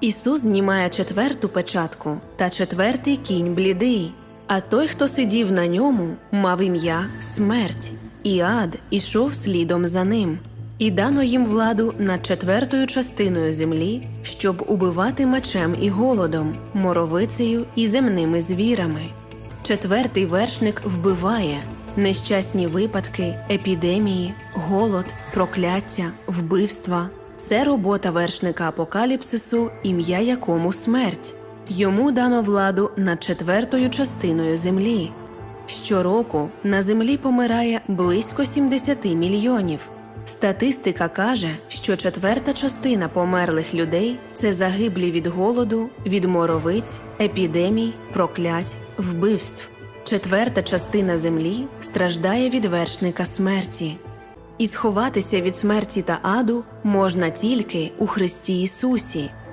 Ісус знімає четверту печатку та четвертий кінь блідий. А той, хто сидів на ньому, мав ім'я смерть, і ад ішов слідом за ним. І дано їм владу над четвертою частиною землі, щоб убивати мечем і голодом, моровицею і земними звірами. Четвертий вершник вбиває нещасні випадки, епідемії, голод, прокляття, вбивства. Це робота вершника апокаліпсису, ім'я якому смерть. Йому дано владу над четвертою частиною землі. Щороку на землі помирає близько 70 мільйонів. Статистика каже, що четверта частина померлих людей це загиблі від голоду, від моровиць, епідемій, проклять, вбивств. Четверта частина землі страждає від вершника смерті. І сховатися від смерті та аду можна тільки у Христі Ісусі,